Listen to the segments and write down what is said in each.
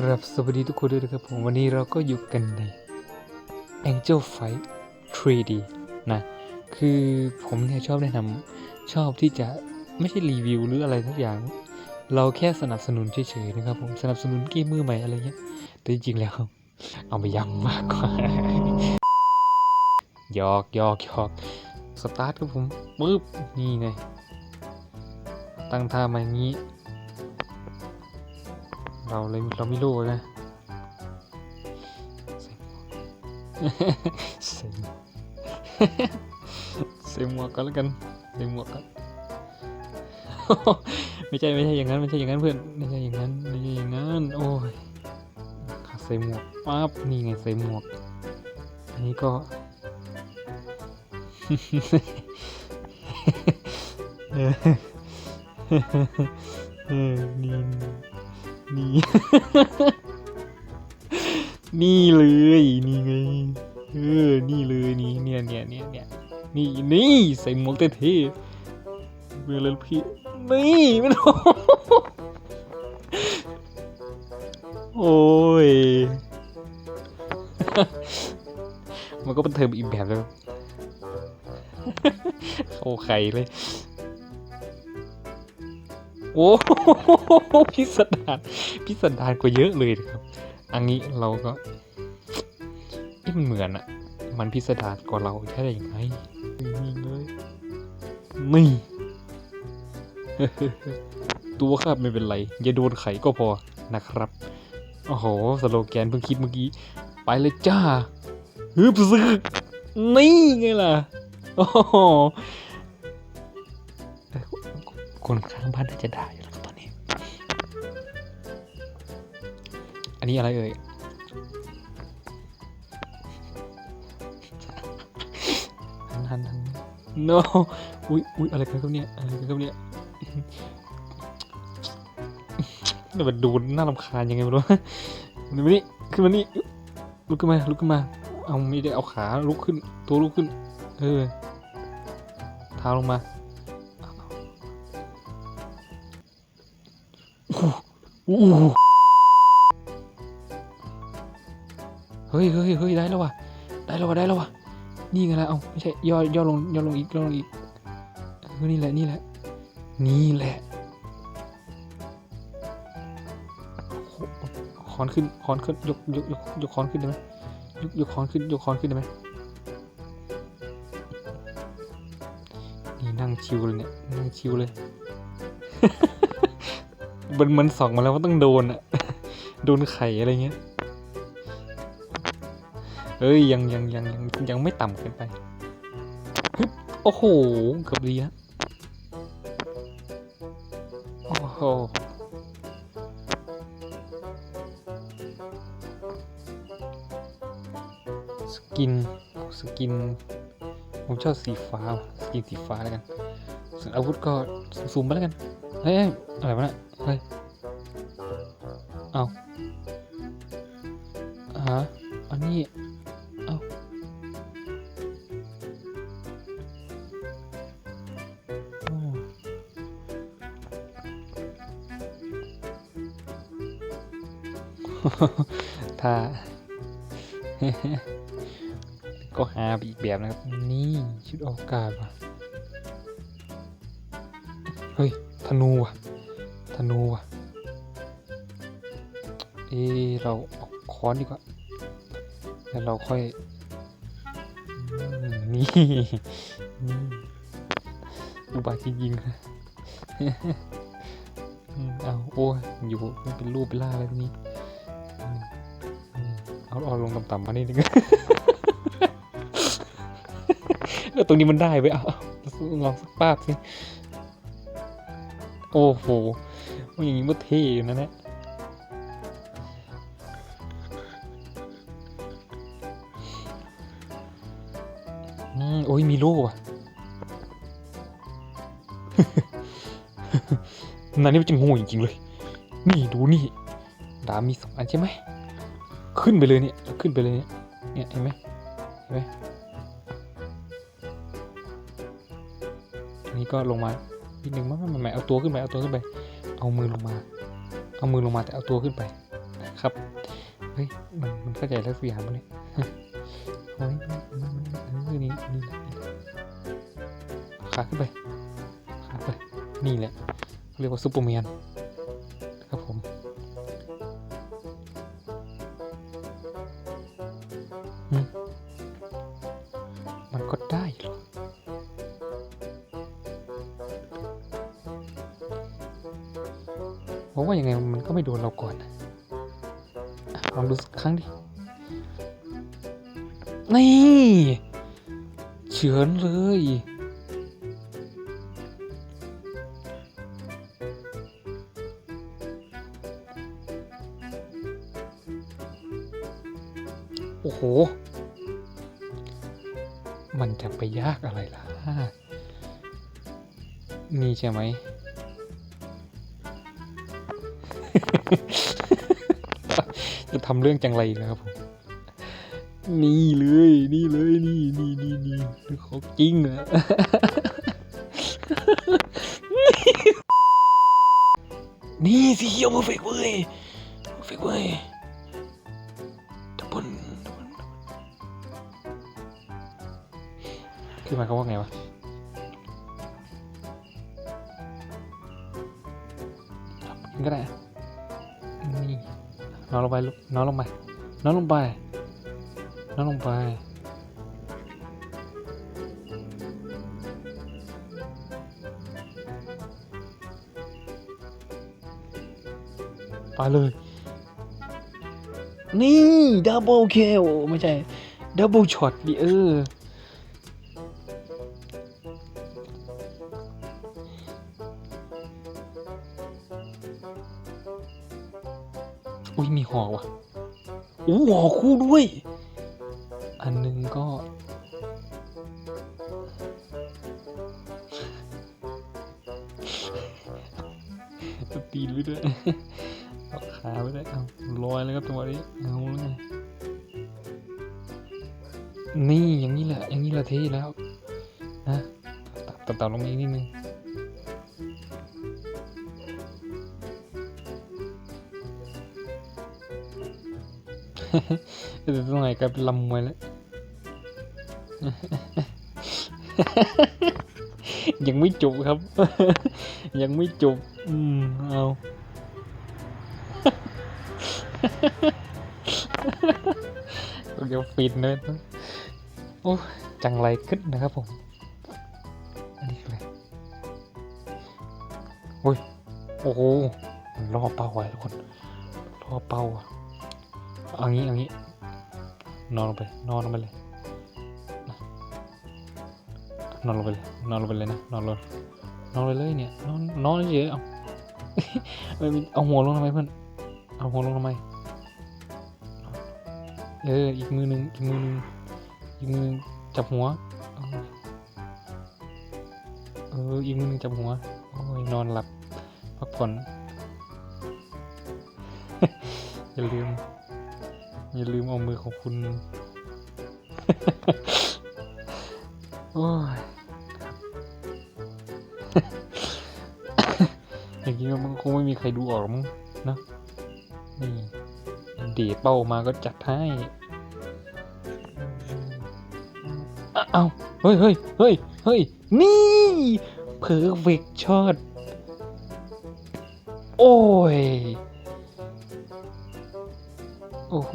กราบสวัสดีทุกคนด้วยนะครับผมวันนี้เราก็อยู่กันใน Angel Fight 3D นะคือผมเนี่ยชอบแนะนำชอบที่จะไม่ใช่รีวิวหรืออะไรทุกอย่าง เราแค่สนับสนุนเฉยๆนะครับผมสนับสนุนเกมมือใหม่อะไรเงี้ยแต่จริงๆแล้ว เอาไปยำมากกว่ายอกยอกยอกสตาร์ทครับผมปึ๊บนี่ไงตั้งท่ามาอย่างนี้ เราเลยเราไม่รู้นะใส่หมวกใส่หมวกกันแล้วกันใส่หมวกกันไม่ใช่ไม่ใช่อย่างนั้นไม่ใช่อย่างนั้นเพื่อนไม่ใช่อย่างนั้นไม่ใช่อย่างนั้นโอ้ยขาใส่หมวกปั๊บนี่ไงใส่หมวก อันนี้ก็เออนี่ นี่ นี่เลยนี่ไงเออนี่เลยนี่เนี่ยเนี่ยเนี่ยเนี่ยนี่นี่ใส่หมวกเท่ๆเวลาพี่นี่ไม่รู้โอ้ยมันก็เป็นเทอมอีกแบบเลยเข้าไข่เลย โอ้ พิสดารพิสดารกว่าเยอะเลยนะครับ อันนี้เราก็เอ๊ะมันเหมือนอะมันพิสดารกว่าเราใช่ได้ยังไงนี่เลยนี่ตัวครับไม่เป็นไร อย่าโดนไข่ก็พอนะครับ โอ้โห สโลแกนเพิ่งคิดเมื่อกี้ ไปเลยจ้าฮึบซึกนี่ไงล่ะ โอ้โหเอ้ยคนข้างบ้านน่าจะด่ อันนี้อะไรเอ่ยหันหันหัน no อุ้ยอุ้ยอะไรกันครับเนี่ยอะไรกันครับเนี่ยแต่มันดูน่ารำคาญยังไงไม่รู้นี่มานี่ขึ้นมานี่ลุกขึ้นมาลุกขึ้นมาเอาไม่ได้เอาขาลุกขึ้น ตัวลุกขึ้น เออเท้าลงมาอู้หู เฮ้ยเฮ้ยเฮ้ยได้แล้วว่ะได้แล้วว่ะได้แล้วว่ะนี่ไงล่ะเอาไม่ใช่ย่อย่อลงย่อลงอีกย่อลงอีกเออนี่แหละนี่แหละ นี่แหละโอ้โหคอนขึ้นคอนขึ้นยกยกยกยกคอนขึ้นได้ไหมยกยกคอนขึ้นยกคอนขึ้นได้ไหมนี่นั่งชิวเลยเนี่ยนั่งชิวเลยมันมันส่องมาแล้วว่าต้องโดนอะโดนไข่อะไรเงี้ย เอ้ยยังยังยังยังยังไม่ต่ำเกินไปฮึบโอ้โหเกือบดีนะโอ้โหสกินสกินผมชอบสีฟ้าสกินสีฟ้าแล้วกันส่วนอาวุธก็ซูมไปแล้วกันเฮ้ยอะไรวะเนี่ยเฮ้ยเอา ถ้า ก็หาไปอีกแบบนะครับ นี่ชุดออกอากาศว่ะ เฮ้ย ธนูว่ะ ธนูว่ะ เอะเราเอาค้อนดีกว่า แล้วเราค่อย นี่อุบาทจริงๆนะอืมเอาโอ้ยอยู่ไม่เป็นรูปเป็นล่าอะไรนี้ เอาเอาลงต่ำๆมานี่นึงแล้วตรงนี้มันได้ไหมเอาลองสักปาบสิ โอ้โหมันอย่างนี้มันเท่นะเนี่ยอืมโอ้ยมีโล่ว่ะนั่นนี่มันจะโง่จริงๆเลย นี่ดูนี่ ดาบมีสองอันใช่ไหม ขึ้นไปเลยเนี่ยขึ้นไปเลยเนี่ยเนี่ยเห็นไหมเห็นไหมอันนี้ก็ลงมานิดนึงไม่ไม่ไม่ไม่เอาตัวขึ้นไปเอาตัวขึ้นไป เอามือลงมา เอามือลงมาแต่เอาตัวขึ้นไปนะครับเฮ้ยมันมันเข้าใจแล้วสยางปะเนี่ยเฮ้ยมันมันนี่นี่นี่ขาขึ้นไปขาขึ้นไปนี่แหละเรียกว่าซูเปอร์แมน ก็ได้หรอ ผมว่ายังไงมันก็ไม่โดนเราก่อนลองดูสักครั้งดิ นี่เฉือนเลยโอ้โห ไปยากอะไรล่ะ นี่ใช่ไหม จะทำเรื่องจังไรอีกแล้วครับผม นี่เลย นี่เลย นี่นี่นี่นี่ของจริงอะนี่สิเอามาเฟกเว้ยเอาเฟกเว้ย คือหมายความว่าไงวะก็ได้นี่นอนลงไปลูกนอนลงไปนอนลงไปนอนลงไปไปเลย นี่ดับเบิลเคลไม่ใช่ดับเบิลช็อตดิเออ หอกว่ะอู้หอกคู่ด้วย อันหนึงก็ ตีนไปด้วยเอาขาไปด้วยเอาลอยเลยครับจังหวะนี้เอาแล้วไงนี่อย่างนี้แหละ อย่างนี้ละเท่แล้วนะตัดตัดตัดลงมาอีกนิดนึง เดี๋ยวตรงไหนกลายเป็นลำมวยแล้ว ยังไม่จบครับ ยังไม่จบ อืม เอา เดี๋ยวฟินเลยโอ้จังไรขึ้นนะครับผม อันนี้คืออะไรโอ้ย โอ้โหมันล่อเป้าไว้ทุกคนล่อเป้าอะ เอางี้เอางี้ นอนลงไป นอนลงไปเลย นอนลงไปเลย นอนลงไปเลยนะ นอนลง นอนไปเลยเนี่ย นอน นอนเฉยเอาเอาหัวลงทำไมเพื่อน เอาหัวลงทำไม เออ อีกมือหนึ่งอีกมือหนึ่งอีกมือหนึ่งจับหัว เออเอออีกมือหนึ่งจับหัว โอ้ย นอนหลับ พักผ่อนอย่าลืม อย่าลืมเอามือของคุณ โอ้ยอย่างนี้มันคงไม่มีใครดูออกหรอกมั้งนะนี่เดเป้ามาก็จัดให้เอ้าเฮ้ยเฮ้ยเฮ้ยเฮ้ยนี่เพอร์เฟกช็อตโอ้ย โอ้โห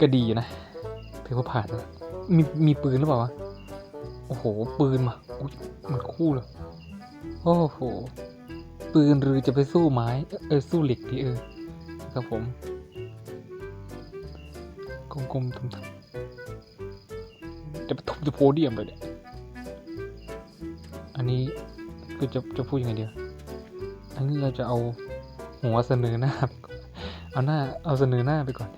ก็ดีนะถือว่าผ่านแล้วมีมีปืนหรือเปล่าวะ โอ้โห ปืนมาอุ๊ยมันคู่เลย โอ้โห ปืนหรือจะไปสู้ไม้ เออสู้เหล็กดีเออ ครับผม กลมๆทุมๆจะไปทุบจะโพเดียมเลยเนี่ย อันนี้คือจะจะพูดยังไงเดียว อันนี้เราจะเอาหัวเสนอหน้า เอาหน้า เอาเสนอหน้าไปก่อน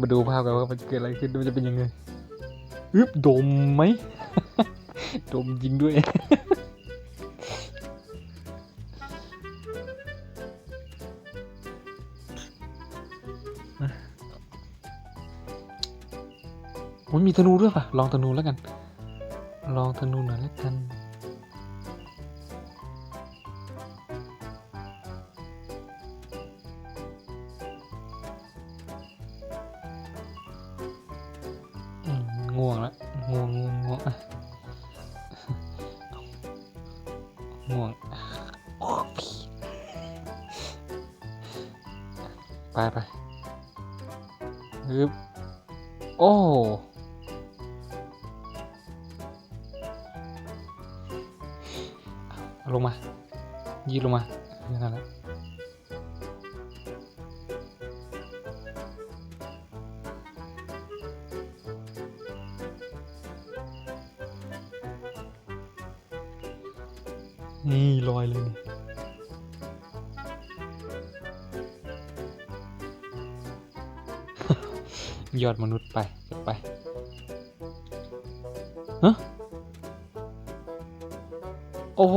มาดูภาพกันว่ามันจะเกิดอะไรขึ้นมันจะเป็นยังไงอึบดมไหมดมจริงด้วยโอ้ยมีธนูด้วยป่ะ ลองธนูแล้วกัน ลองธนูหน่อยแล้วกัน ง่วงละง่วงง่วงง่วงง่วงไปไปฮึบโอ้ลงมา ยืดลงมาเออนั่นแหละ นี่ลอยเลยนี่ยอดมนุษย์ไปจัดไปฮะโอ้โห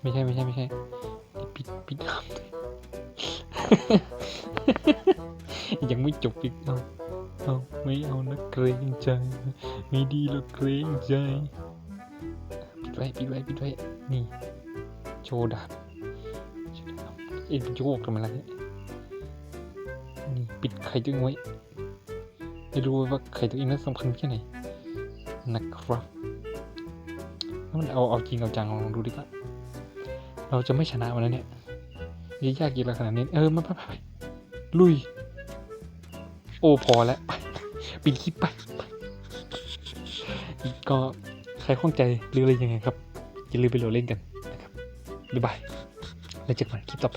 ไม่ใช่ ไม่ใช่ ไม่ใช่ ปิด ปิดคำยังไม่จบอีกเอาเอาไม่เอานะเกรงใจ ไม่ดีแล้วเกรงใจ ไว้ปิดไว้ปิดไว้นี่ โชว์ดาบโชว์ดาเอ็นโยกทำอะไรเนี่ยนี่ปิดไข่ตัวเองไว้ไม่รู้ว่าไข่ตัวเองนั้นสำคัญแค่ไหนนะครับแล้วมันเอาเอาจริงเอาจังลองดูดีกว่าเราจะไม่ชนะวันนั้นเนี่ยยยากเย็นขนาดนี้เออมาไปไปไปลุย โอ้พอแล้ว ไปปิดคลิปไปไปก็ ใครข้องใจหรืออะไรยังไงครับ อย่าลืมไปโหลดเล่นกันนะครับ บ๊ายบาย แล้วเจอกันใหม่คลิปต่อไป